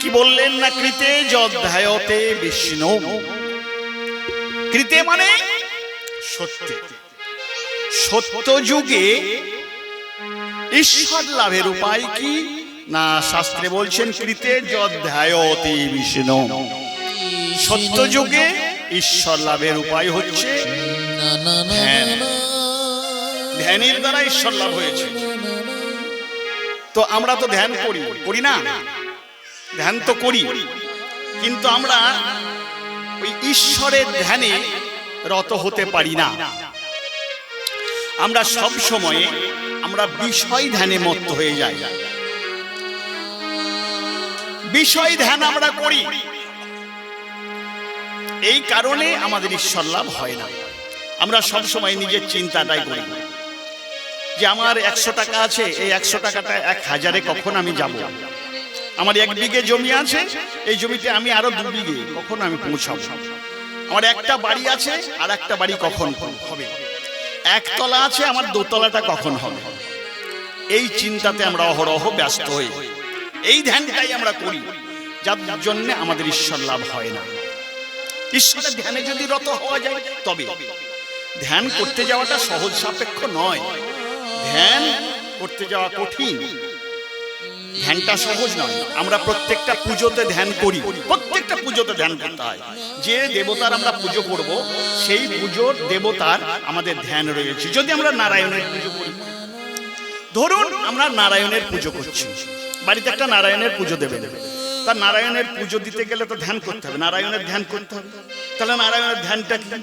কি বললেন না কৃতে? যধ্যায়তে বিষ্ণু। কৃতে মানে সত্য। সত্য যুগে ঈশ্বর লাভের উপায় কি? না, শাস্ত্রে বলছেন কৃতে যধ্যায়তে বিষ্ণু। সত্য যুগে ঈশ্বর লাভের উপায় হচ্ছে ধ্যানের দ্বারা ঈশ্বর লাভ হয়েছে। তো আমরা তো ধ্যান করি করি না? ধ্যান তো করি। কিন্তু আমরা ওই ঈশ্বরের ধ্যানে রত হতে পারি না। আমরা সব সময়ে আমরা বিষয় ধ্যানে মত্ত হয়ে যাই। বিষয় ধ্যান আমরা করি। এই কারণে আমাদের ঈশ্বর লাভ হয় না। আমরা সব সময় নিজের চিন্তাটাই করি। যে আমার একশো টাকা আছে, এই একশো টাকাটা এক হাজারে কখন আমি যাব? আমার এক বিঘে জমি আছে, এই জমিতে আমি আরও দু বিঘে কখন আমি পৌঁছাবো? আমার একটা বাড়ি আছে, আর একটা বাড়ি কখন হবে? একতলা আছে, আমার দোতলাটা কখন হবে? এই চিন্তাতে আমরা অহরহ ব্যস্ত হই। এই ধ্যানটাই আমরা করি, যার জন্য আমাদের ঈশ্বর লাভ হয় না। ঈশ্বরের ধ্যানে যদি রত হওয়া যায়, তবে। ধ্যান করতে যাওয়াটা সহজ সাপেক্ষ নয়। ধ্যান করতে যাওয়া কঠিন। ধ্যানটা সহজ নয়। আমরা প্রত্যেকটা পুজোতে ধ্যান করি। প্রত্যেকটা পুজোতে ধ্যান করতে হয়। যে দেবতার আমরা পুজো করব, সেই পুজোর দেবতার আমাদের ধ্যান রয়েছে। যদি আমরা নারায়ণের পুজো করি, ধরুন আমরা নারায়ণের পুজো করছি। বাড়িতে একটা নারায়ণের পুজো দেবে। তা নারায়ণের পুজো দিতে গেলে তো ধ্যান করতে হবে। নারায়ণের ধ্যান করতে হবে। তাহলে নারায়ণের ধ্যানটা কি?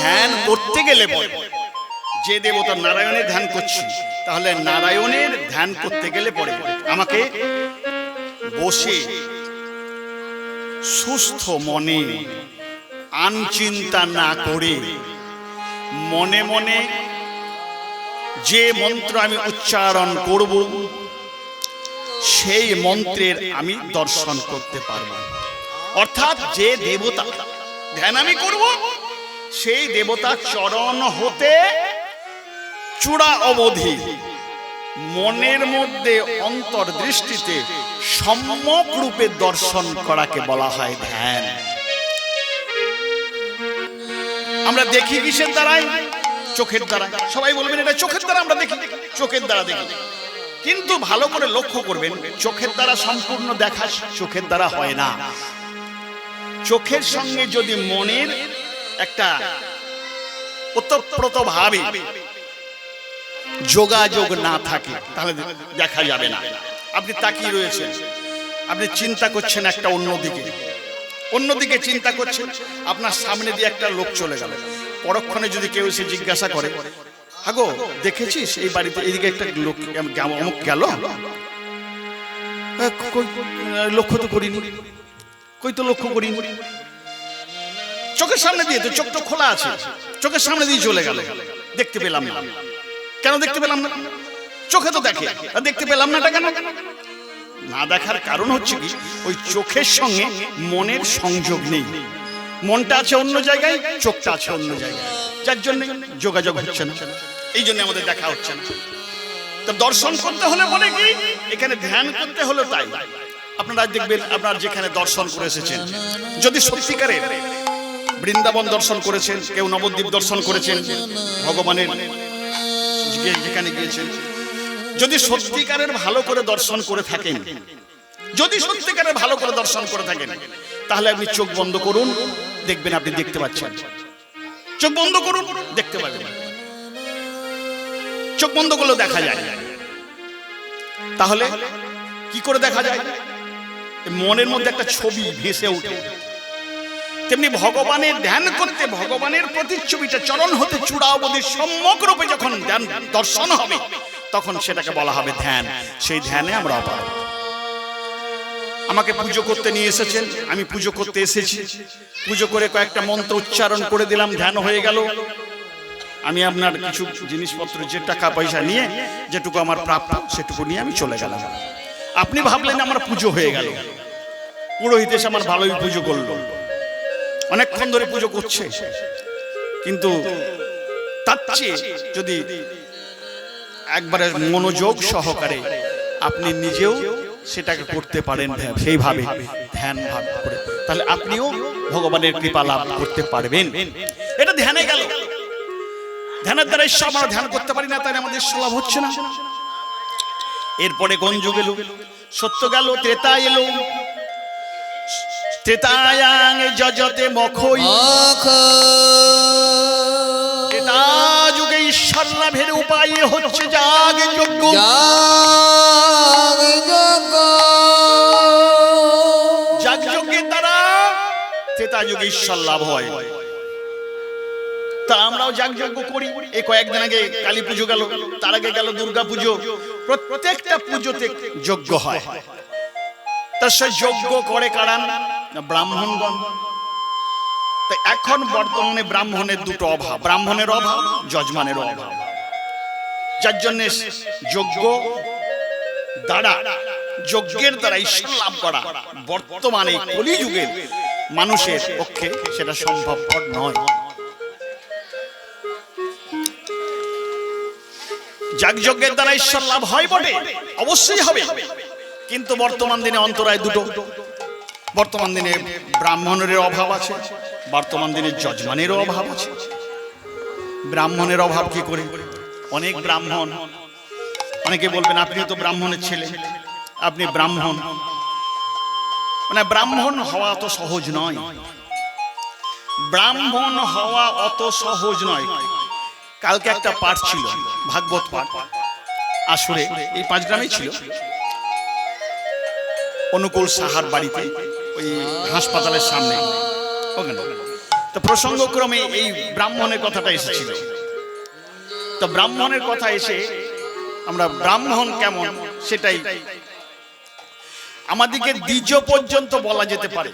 ধ্যান করতে গেলে পরে যে দেবতা নারায়ণের ধ্যান করছি, তাহলে নারায়ণের ধ্যান করতে গেলে পরে আমাকে বসে সুস্থ মনে আনচিন্তা না করে মনে মনে যে মন্ত্র আমি উচ্চারণ করব, সেই মন্ত্রের আমি দর্শন করতে পারব। অর্থাৎ যে দেবতা ধ্যান আমি করব সেই দেবতা চরণ হতে চূড়া অবধি। মনের মধ্যে অন্তর্দৃষ্টিতে সম্যক রূপে দর্শন করাকে বলা হয় ধ্যান। আমরা দেখি কিসের দ্বারাই চোখের দ্বারা সবাই বলবেন, এটা চোখের দ্বারা আমরা দেখি। চোখের দ্বারা দেখি। কিন্তু ভালো করে লক্ষ্য করবেন, চোখের দ্বারা সম্পূর্ণ দেখা চোখের দ্বারা হয় না। চোখের সঙ্গে যদি মনের একটা ওতপ্রোত ভাবে যোগাযোগ না থাকে, তাহলে দেখা যাবে না। আপনি তাকিয়ে রয়েছেন। আপনি চিন্তা করছেন একটা অন্যদিকে। অন্যদিকে চিন্তা করছেন, আপনার সামনে দিয়ে একটা লোক চলে গেল। পরক্ষণে যদি কেউ এসে জিজ্ঞাসা করে, আগো, দেখেছিস এই বাড়িতে এইদিকে একটা লোক অমুক গেল? লক্ষ্য তো করিনি। কই তো লক্ষ্য করিনি? চোখের সামনে দিয়ে তো চোখ তো খোলা আছে। চোখের সামনে দিয়ে চলে গেল। দেখতে পেলাম না। কেন দেখতে পেলাম না? চোখে তো দেখে। দেখতে পেলাম না কেন? না দেখার কারণ হচ্ছে কি, ওই চোখের সঙ্গে মনের সংযোগ নেই। মনটা আছে অন্য জায়গায়, চোখটা আছে অন্য জায়গায়। যার জন্য যোগাযোগ হচ্ছে না। এই জন্য আমাদের দেখা হচ্ছে না। তো দর্শন করতে হলে বলে কি, এখানে ধ্যান করতে হলে তাই। আপনারা দেখবেন, আপনার যেখানে দর্শন করে এসেছেন, যদি সত্যিকারের বৃন্দাবন দর্শন করেছেন, কেউ নবদ্বীপ দর্শন করেছেন, ভগবানের যেখানে গিয়েছেন। যদি সত্যিকারের ভালো করে দর্শন করে থাকেন, যদি সত্যিকারের ভালো করে দর্শন করে থাকেন, তাহলে আপনি চোখ বন্ধ করুন, দেখবেন আপনি দেখতে পাচ্ছেন। চোখ বন্ধ করুন, দেখতে পাবেন চোখ বন্ধ করলেও দেখা যায়। তাহলে কি করে দেখা যায়? মনের মধ্যে একটা ছবি ভেসে ওঠে। তেমনি ভগবানের ধ্যান করতে ভগবানের প্রতিচ্ছবিটা চরণ হতে চূড়া অবধি সম্যক রূপে যখন ধ্যান, দর্শন হবে, তখন সেটাকে বলা হবে ধ্যান। সেই ধ্যানে আমরা অপার। আমাকে পুজো করতে নিয়ে এসেছেন, আমি পুজো করতে এসেছি। পুজো করে কয়েকটা মন্ত্র উচ্চারণ করে দিলাম, ধ্যান হয়ে গেল। আমি আপনার কিছু জিনিসপত্র, যে টাকা পয়সা নিয়ে যেটুকু আমার প্রাপ্য, সেটুকু নিয়ে আমি চলে গেলাম। আপনি ভাবলেন আমার পুজো হয়ে গেল। পুরোহিত এসে আমার ভালোই পুজো করল। অনেকক্ষণ ধরে পুজো করছে। কিন্তু তার চেয়ে যদি একবারে মনোযোগ সহকারে আপনি নিজেও সেটাকে করতে পারেন সেইভাবে ধ্যান ভাব করে, তাহলে আপনিও ভগবানের কৃপা লাভ করতে পারবেন। এটা ধ্যানে গেল। ধ্যানের দ্বারা ঈশ্বর আমরা ধ্যান করতে পারি না তাই আমাদের লাভ হচ্ছে না। এরপরে গঞ্জ গেল সত্য গেল, ত্রেতা এলো ত্রেতায়াং যজতে মখই ত্রেতা যুগে ঈশ্বর লাভের উপায় হচ্ছে যাগ যজ্ঞ। যাগ যজ্ঞের দ্বারা ত্রেতা যুগে ঈশ্বর লাভ হয়। তা আমরাও যাগ যজ্ঞ করি। এই কয়েকদিন আগে কালী পুজো গেল তার আগে গেল দুর্গা পুজো। প্রত্যেকটা পুজোতে যজ্ঞ হয়। তার সে যজ্ঞ করে কারান ব্রাহ্মণগণ। তা এখন বর্তমানে ব্রাহ্মণের দুটো অভাব। ব্রাহ্মণের অভাব, যজমানের অভাব। যার জন্য যজ্ঞ দ্বারা, যজ্ঞের দ্বারা ঈশ্বর লাভ করা বর্তমানে কলিযুগের মানুষের পক্ষে সেটা সম্ভবপর নয়। যাগযজ্ঞের দ্বারা ঈশ্বর লাভ হয় বটে? অবশ্যই হবে। কিন্তু বর্তমান দিনে অন্তরায় দুটো। বর্তমান দিনে ব্রাহ্মণের অভাব আছে, বর্তমান দিনে যজমানেরও অভাব আছে। ব্রাহ্মণের অভাব কি করে? অনেক ব্রাহ্মণ, অনেকে বলবেন, আপনিও তো ব্রাহ্মণের ছেলে, আপনি ব্রাহ্মণ। মানে ব্রাহ্মণ হওয়া অত সহজ নয়। ব্রাহ্মণ হওয়া অত সহজ নয়। কালকে একটা পাঠ ছিল, ভাগবত পাঠ। আসলে এই পাঁচ গ্রামেই ছিল। অনুকূল সাহার বাড়িতে ওই হাসপাতালের সামনে। ওখানে তো প্রসঙ্গক্রমে এই ব্রাহ্মণের কথাটা এসেছিল। তো ব্রাহ্মণের কথা এসে আমরা ব্রাহ্মণ কেমন সেটাই আমাদেরকে দ্বিজ পর্যন্ত বলা যেতে পারে।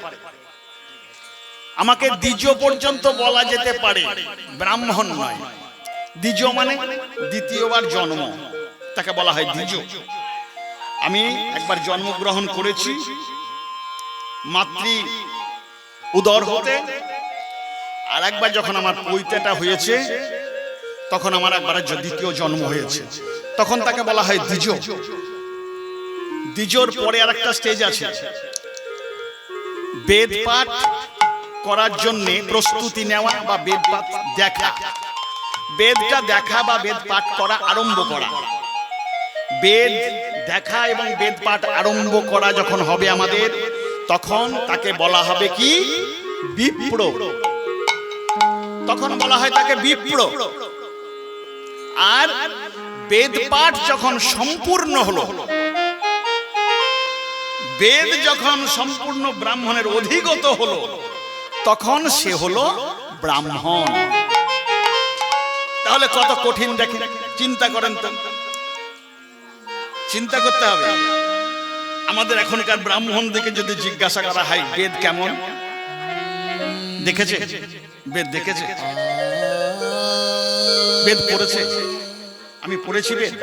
আমাকে দ্বিজ পর্যন্ত বলা যেতে পারে ব্রাহ্মণ নয়। দ্বিজ মানে দ্বিতীয়বার জন্ম। তাকে বলা হয় দ্বিজ। আমি একবার জন্মগ্রহণ করেছি। মাতৃ উদর হতে। আর একবার যখন আমার পৈতেটা হয়েছে, তখন আমার একবার দ্বিতীয় জন্ম হয়েছে। তখন তাকে বলা হয় দ্বিজ। দ্বিজোর পরে আর একটা স্টেজ আছে। বেদ পাঠ করার জন্য প্রস্তুতি নেওয়া বা বেদ পাঠ দেখা। বেদটা দেখা বা বেদ পাঠ করা আরম্ভ করা। বেদ দেখা এবং বেদ পাঠ আরম্ভ করা যখন হবে আমাদের, তখন তাকে বলা হবে কি? বিপ্র। তখন বলা হয় তাকে বিপ্র। আর বেদ পাঠ যখন সম্পূর্ণ হলো, বেদ যখন সম্পূর্ণ ব্রাহ্মণের অধিগত হলো, তখন সে হলো ব্রাহ্মণ। তাহলে কত কঠিন দেখেন চিন্তা করেন তো। চিন্তা করতে হবে। আমাদের এখনকার ব্রাহ্মণ দিকে যদি জিজ্ঞাসা করা হয়, বেদ কেমন? দেখেছে? বেদ দেখেছে? বেদ পড়েছে? আমি পড়েছি বেদ।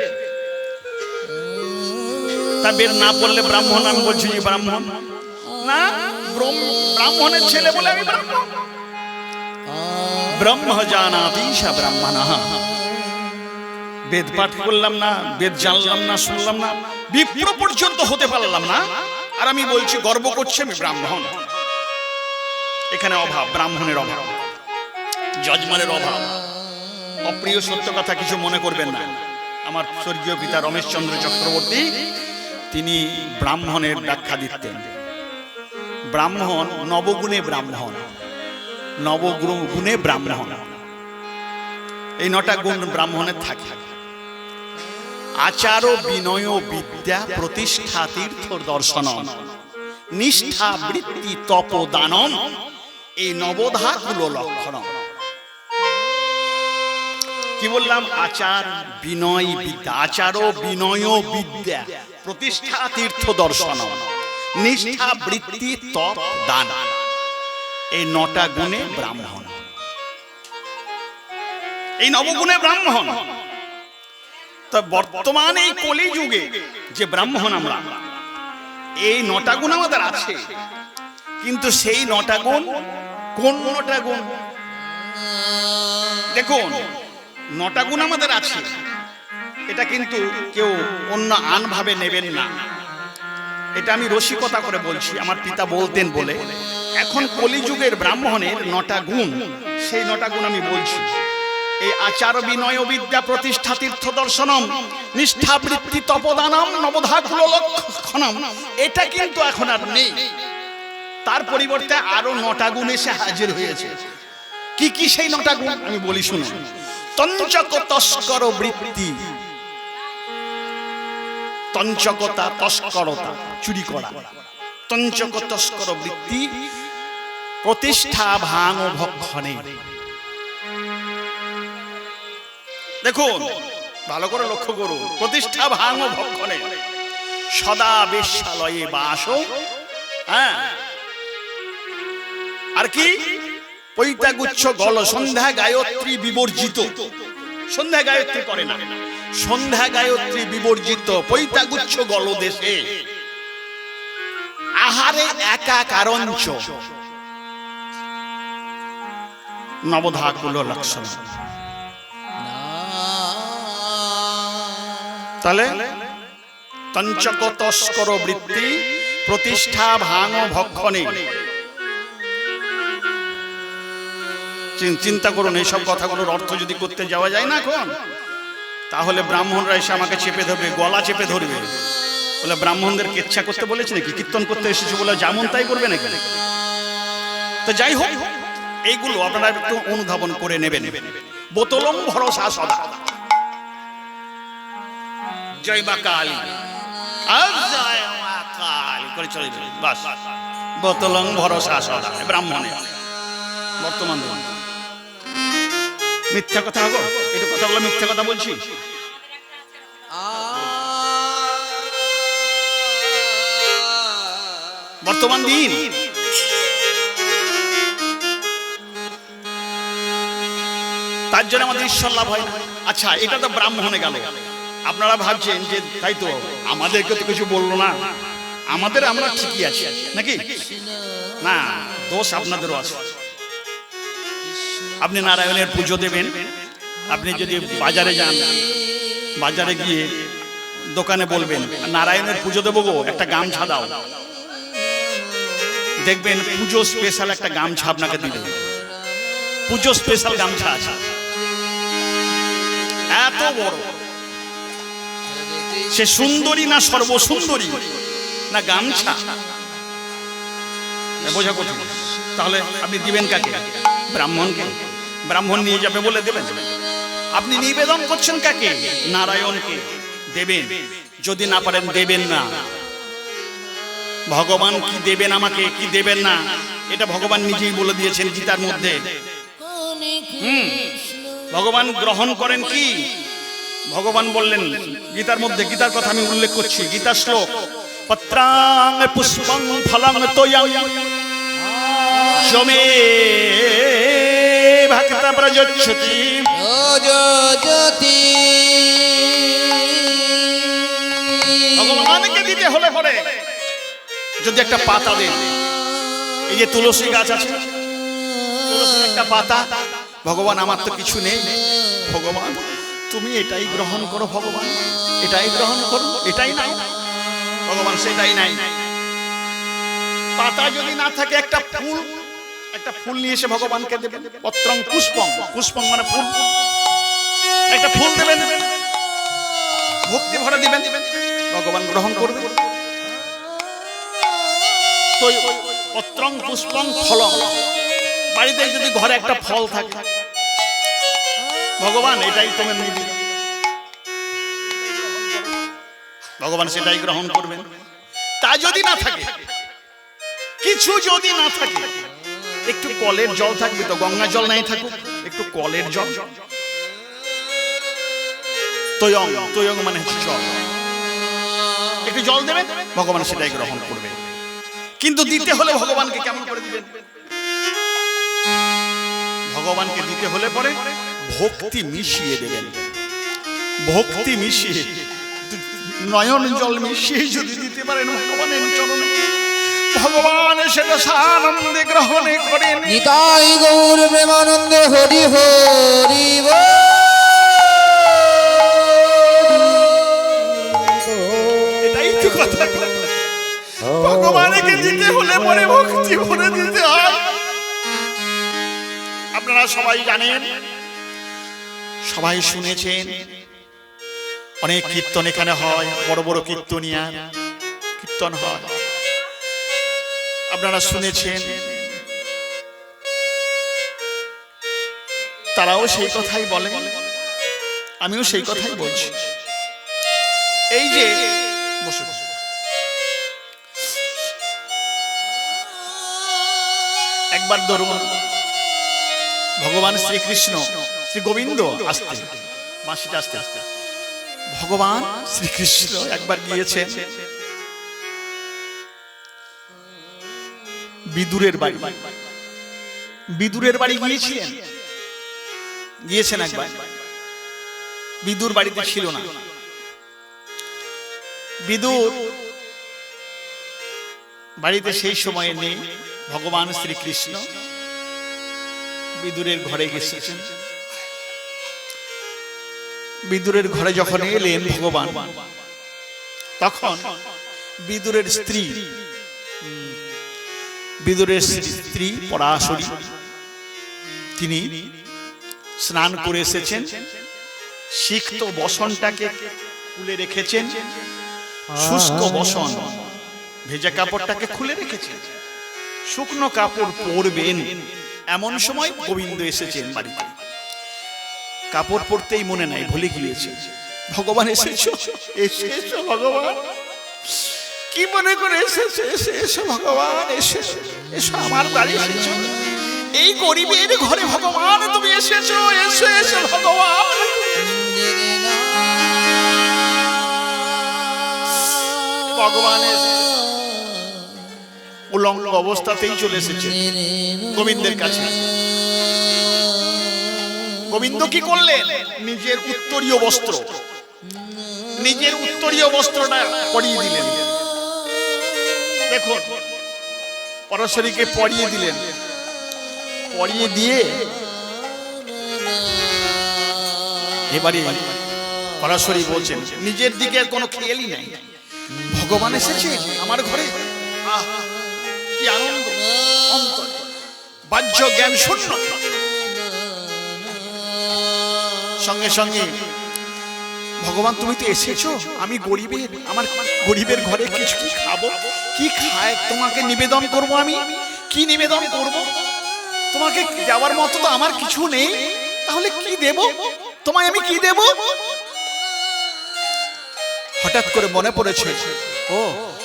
তা বেদ না পড়লে ব্রাহ্মণ? আমি বলছি যে ব্রাহ্মণ। না, ব্রহ্ম- ব্রাহ্মণের ছেলে বলে আমি ব্রাহ্মণ। ব্রহ্ম জানাতি সা ব্রাহ্মণ। বেদ পাঠ করলাম না, বেদ জানলাম না, শুনলাম না, বিপ্র পর্যন্ত হতে পারলাম না। আর আমি বলছি, গর্ব করছি আমি ব্রাহ্মণ। এখানে অভাব, ব্রাহ্মণের অভাব, যজমানের অভাব। অপ্রিয় সত্য কথা কিছু মনে করবেন না। আমার স্বর্গীয় পিতা রমেশচন্দ্র চক্রবর্তী, তিনি ব্রাহ্মণের ব্যাখ্যা দিতেন ব্রাহ্মণ, নবগুণে ব্রাহ্মণ নবগুণে ব্রাহ্মণ। এই নটা গুণ ব্রাহ্মণের থাকে। আচার বিনয় বিদ্যা প্রতিষ্ঠা তীর্থ দর্শন নিষ্ঠা বৃত্তি তপ দানম এই নবধা কুলো লক্ষণ কি বললাম? আচার, বিনয়, বিদ্যা। আচার বিনয় বিদ্যা প্রতিষ্ঠা তীর্থ দর্শন নিষ্ঠা বৃত্তি তপ দান এই নটা গুণে ব্রাহ্মণ। এই নবগুণে ব্রাহ্মণ। তো বর্তমানে এই কলি যুগে যে ব্রাহ্মণ আমরা, এই নটা গুণ আমাদের আছে। কিন্তু সেই নটা গুণ কোন নটা গুণ দেখুন নটা গুণ আমাদের আছে। এটা কিন্তু কেউ অন্য আনভাবে নেবেন না। এটা আমি রসিকতা করে বলছি, আমার পিতা বলতেন বলে। এখন কলিযুগের ব্রাহ্মণের নটা গুণ সেই নটা গুণ আমি বলছি। এই আচার বিনয় বিদ্যা প্রতিষ্ঠা তীর্থ দর্শনম নিষ্ঠাবৃত্তি তপদানম, নবধাকুল লক্ষণম। এটা কিন্তু এখন আর নেই। তার পরিবর্তে আরও নটা গুণ এসে হাজির হয়েছে। কি কি সেই নটা গুণ? আমি বলি শুনুন। তঞ্চক তস্কর বৃত্তি। তঞ্চকতা তস্করতা, চুরি করা। তঞ্চক তস্কর বৃত্তি প্রতিষ্ঠা ভাঙ ভক্ষণে। দেখুন, ভালো করে লক্ষ্য করুন, প্রতিষ্ঠা ভাঙ ভক্ষণে সদা বেশ্যালয়ে বাস হ্যাঁ। আর কি? পৈতাগুচ্ছ গল সন্ধ্যা গায়ত্রী বিবর্জিত। সন্ধ্যা গায়ত্রী করে না। সন্ধ্যা গায়ত্রী বিবর্জিত পৈতাগুচ্ছ গল দেশে। আহারে একা কারণ কারঞ্চ নবধাকুল লক্ষণ। তাহলে তঞ্চক তস্কর বৃত্তি প্রতিষ্ঠা ভাঙ ভক্ষণে। চিন- চিন্তা করুন, এইসব কথাগুলোর অর্থ যদি করতে যাওয়া যায় না এখন, তাহলে ব্রাহ্মণরা এসে আমাকে চেপে ধরবে, গলা চেপে ধরবে। বলে ব্রাহ্মণদের কেচ্ছা করতে বলেছে নাকি? কীর্তন করতে এসেছে বলে যেমন তাই করবে নাকি? তো যাই হোক, এইগুলো আপনারা একটু অনুধাবন করে নেবেন। বোতলম ভরসা সদা। জয় মা কালী। করে চলে যাবে বাস। বোতলং ভরসা সদা। ব্রাহ্মণে। বর্তমান মিথ্যা কথা হব এটা কথাগুলো মিথ্যা কথা বলছি। বর্তমান দিন। তার জন্য আমাদের ঈশ্বর লাভ হয় আচ্ছা এটা তো ব্রাহ্মণে গেল। আপনারা ভাবছেন যে তাই তো, আমাদেরকে তো কিছু বলল না। আমাদের আমরা ঠিকই আছি, নাকি? না, দোষ আপনাদেরও আছে। আপনি নারায়ণের পুজো দেবেন। আপনি যদি বাজারে যান, বাজারে গিয়ে দোকানে বলবেন, নারায়ণের পুজো দেবো গো, একটা গামছা দাও। দেখবেন পুজো স্পেশাল একটা গামছা আপনাকে দিবে। পুজো স্পেশাল গামছা আছে। এত বড়। সে সুন্দরী না সর্বসুন্দরী? না গামছা? বোঝা কঠিন। তাহলে আপনি দিবেন কাকে? ব্রাহ্মণকে? ব্রাহ্মণ নিয়ে যাবে বলে দেবেন? আপনি নিবেদন করছেন কাকে? নারায়ণকে। দেবেন। যদি না পারেন দেবেন না। ভগবান কি দেবেন আমাকে, কি দেবেন না? এটা ভগবান নিজেই বলে দিয়েছেন গীতার মধ্যে। হুম। ভগবান গ্রহণ করেন কি? ভগবান বললেন গীতার মধ্যে গীতার কথা আমি উল্লেখ করছি গীতার শ্লোক পত্রাং পুষ্পং ফলং তোয়ং। জমে ভক্ত প্রযোচ্ছতি। জ্যোতি ভগবানকে দিতে হলে পরে যদি একটা পাতা দেন এই যে তুলসী গাছ আছে তুলসী একটা পাতা ভগবান আমার তো কিছু নেই। ভগবান তুমি এটাই গ্রহণ করো ভগবান। এটাই গ্রহণ করো, এটাই নাই। ভগবান, সেটাই নাই। পাতা যদি না থাকে, একটা ফুল একটা ফুল নিয়ে এসে ভগবানকে দেবেন পত্রং পুষ্পং পুষ্পং মানে ফুল। একটা ফুল দেবেন। ভক্তি ভরা দিবেন। ভগবান গ্রহণ করবে। তো পত্রং পুষ্পং ফলং। বাড়িতে যদি ঘরে একটা ফল থাকে ভগবান, এটাই তোমার নিবি ভগবান সেটাই গ্রহণ করবেন। তা যদি না থাকে, কিছু যদি না থাকে, একটু কলের জল থাকবে তো, গঙ্গা জল নাই থাকুক, একটু কলের জল। তৈয়ং তৈয়ং মানে হচ্ছে জল। একটু জল দেবেন, ভগবান সেটাই গ্রহণ করবে। কিন্তু দিতে হলে ভগবানকে কেমন করে দিবেন? ভগবানকে দিতে হলে পরে ভক্তি মিশিয়ে দেবেন। ভক্তি মিশিয়ে। নয়ন জল মিশিয়ে যদি দিতে পারেন ভগবানের চরণে ভগবান সেটা সানন্দে গ্রহণে করেন। নিতাই গৌর প্রেমানন্দে হরি হরি এটাই তো কথা। ভগবানকে দিতে হলে পরে ভক্তি ভরে দিতে হয়। আপনারা সবাই জানেন সবাই শুনেছেন। অনেক কীর্তন এখানে হয়, বড় বড় কীর্তনিয়া কীর্তন হয়। আপনারা শুনেছেন। তারাও সেই কথাই বলে আমিও সেই কথাই বলছি। এই যে একবার ধরুন, ভগবান শ্রীকৃষ্ণ শ্রী গোবিন্দ আসতে মাসিটা আসতে আসতে ভগবান শ্রীকৃষ্ণ একবার গিয়েছেন। বিদুরের বাড়ি। বিদুরের বাড়ি গিয়েছিলেন। গিয়েছেন একবার। বিদুর বাড়িতে ছিল না। বিদুর বাড়িতে সেই সময়ে নেই। ভগবান শ্রীকৃষ্ণ বিদুরের ঘরে গেছেন বিদুরের ঘরে যখন এলেন ভগবান, তখন বিদুরের স্ত্রী বিদুরের স্ত্রী পরাশরী, তিনি স্নান করে এসেছেন, সিক্ত বসনটাকে খুলে রেখেছেন, শুষ্ক বসন, ভেজা কাপড়টাকে খুলে রেখেছেন, শুকনো কাপড় পরবেন, এমন সময় গোবিন্দ এসেছেন বাড়িতে। কাপড় পরতেই মনে নাই ভুলে গিয়েছে। ভগবান এসেছ? এসে এসো ভগবান? কি মনে করে এসেছে? এসে এসো ভগবান এসে। এসো, আমার বাড়ি এসেছ। এই গরিবের ঘরে ভগবান তুমি এসেছ এসো এসো ভগবান। ভগবান এসেছে। উলঙ্গ অবস্থাতেই চলে এসেছে। গোবিন্দের কাছে। গোবিন্দ কি করলেন? নিজের উত্তরীয় বস্ত্র। নিজের উত্তরীয় বস্ত্রটা পরিয়ে দিলেন। দেখুন পরশরীকে পরিয়ে দিলেন। পরিয়ে দিয়ে এবারে পরাশরী বলছেন নিজের দিকে কোনো খেয়ালই নাই। ভগবান এসেছে আমার ঘরে। আহ, কি আনন্দ। অন্তর। বাহ্য জ্ঞান শূন্য। সঙ্গে সঙ্গে, ভগবান, তুমি তো এসেছ? আমি গরিবের, আমার গরিবের ঘরে কিছু কি খাব? কি খায় তোমাকে নিবেদন করব আমি? কি নিবেদন করব? তোমাকে দেওয়ার মতো তো আমার কিছু নেই। তাহলে কি দেব? তোমায় আমি কি দেব? হঠাৎ করে মনে পড়েছে, ও,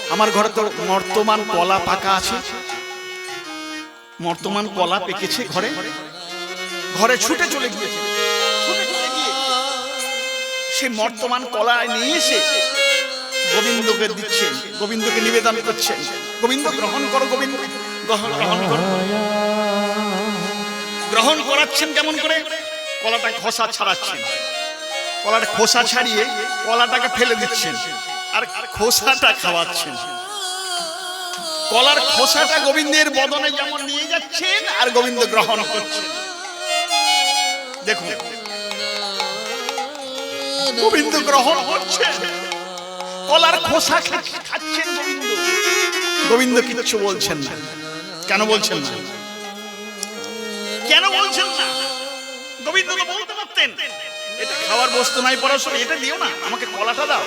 আমার ঘরে তো বর্তমান কলা পাকা আছে। বর্তমান কলা পেকেছে ঘরে। ঘরে ছুটে চলে গিয়েছে। সে বর্তমান কলা নিয়ে এসে গোবিন্দকে দিচ্ছেন, গোবিন্দকে নিবেদন করছেন। গোবিন্দ, গ্রহণ করো গোবিন্দ। গ্রহণ গ্রহণ করো। গ্রহণ করাচ্ছেন কেমন করে? কলাটা খোসা ছাড়াচ্ছেন। কলার খোসা ছাড়িয়ে কলাটাকে ফেলে দিচ্ছেন আর খোসাটা খাওয়াচ্ছেন। কলার খোসাটা গোবিন্দের বদনে যেমন নিয়ে যাচ্ছেন আর গোবিন্দ গ্রহণ করছেন। দেখুন গোবিন্দ গ্রহণ করছেন কলার খোসা খাচ্ছেন গোবিন্দ। কিচ্ছু বলছেন না। কেন বলছেন না? কেন বলছেন না? গোবিন্দ তো বলতে পারতেন। এটা খাওয়ার বস্তু নাই, পড়াশোনা, এটা দিও না, আমাকে কলাটা দাও।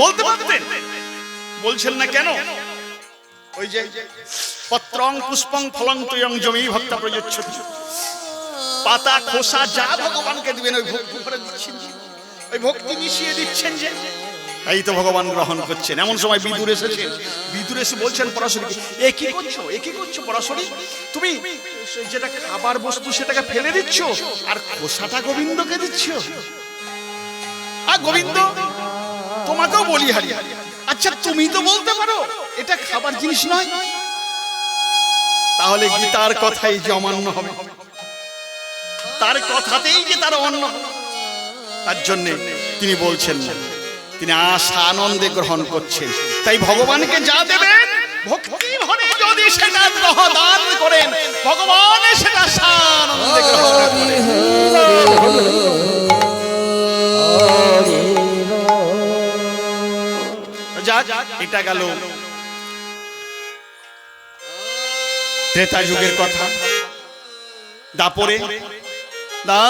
বলতে পারতেন? বলছেন না কেন? ওই যে পত্রং পুষ্পং ফলং তয়ং জমি ভক্তা প্রযোজ্যতি পাতা খোসা যা ভগবানকে দিবেন ওই ভক্তি করে দিচ্ছেন। ওই ভক্তি মিশিয়ে দিচ্ছেন যে। তাই তো ভগবান গ্রহণ করছেন। এমন সময় বিদুর এসেছেন বিদুর এসে বলছেন পরাশরী এ কি করছ? এ কি করছ পরাশরী? তুমি যেটা খাবার বস্তু সেটাকে ফেলে দিচ্ছ আর খোসাটা গোবিন্দকে দিচ্ছ? আর গোবিন্দ তোমাকেও বলি হারি। আচ্ছা তুমি তো বলতে পারো এটা খাবার জিনিস নয়? তাহলে গীতার কথাই যে অমান্য হবে। তার কথাতেই যে তার অন্য তার জন্য তিনি বলছেন, তিনি আশা আনন্দে গ্রহণ করছেন। তাই ভগবানকে যা দেবেন, ভক্তি ভরে যদি সেটা দান করেন, ভগবান সেটা আনন্দে গ্রহণ করেন। এটা গেল ত্রেতা যুগের কথা। দাপরে দা